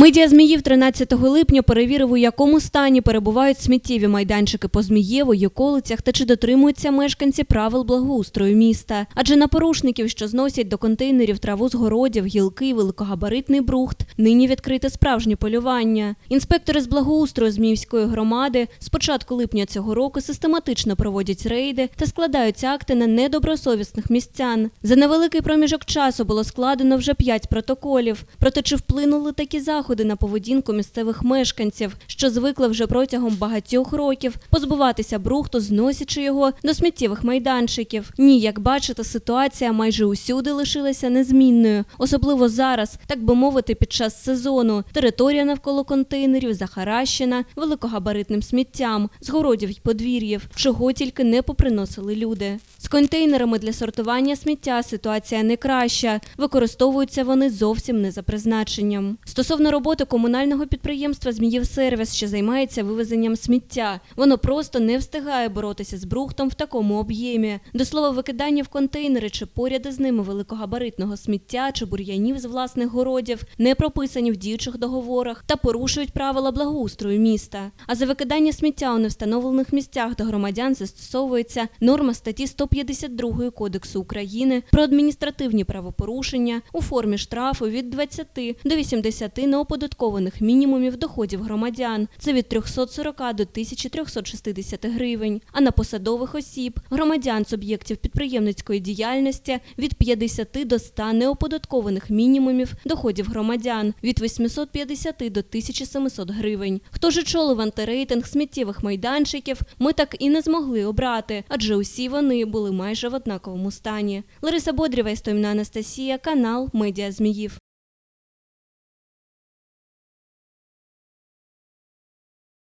Медіа Зміїв 13 липня перевірив, у якому стані перебувають сміттєві майданчики по Змієву, околицях та чи дотримуються мешканці правил благоустрою міста. Адже на порушників, що зносять до контейнерів траву з городів, гілки, великогабаритний брухт, нині відкрите справжнє полювання. Інспектори з благоустрою Зміївської громади з початку липня цього року систематично проводять рейди та складають акти на недобросовісних містян. За невеликий проміжок часу було складено вже п'ять протоколів. Проте чи вплинули такі заходи на поведінку місцевих мешканців, що звикли вже протягом багатьох років позбуватися брухту, зносячи його до сміттєвих майданчиків? Ні, як бачите, ситуація майже усюди лишилася незмінною, особливо зараз, так би мовити, під час сезону. Територія навколо контейнерів захаращена великогабаритним сміттям, з городів й подвір'їв, чого тільки не поприносили люди. З контейнерами для сортування сміття ситуація не краща. Використовуються вони зовсім не за призначенням. Стосовно роботи комунального підприємства Зміївсервіс, що займається вивезенням сміття, воно просто не встигає боротися з брухтом в такому об'ємі. До слова, викидання в контейнери чи поряд із ними великогабаритного сміття чи бур'янів з власних городів не прописані в діючих договорах та порушують правила благоустрою міста. А за викидання сміття у невстановлених місцях до громадян застосовується норма статті 152 Кодексу України про адміністративні правопорушення у формі штрафу від 20 до 80 неоподаткованих мінімумів доходів громадян. Це від 340 до 1360 гривень. А на посадових осіб, громадян з об'єктів підприємницької діяльності від 50 до 100 неоподаткованих мінімумів доходів громадян від 850 до 1700 гривень. Хто ж очолив антирейтинг сміттєвих майданчиків, ми так і не змогли обрати, адже усі вони були майже в однаковому стані. Лариса Бодрєва, Істоміна Анастасія, канал Медіа Зміїв.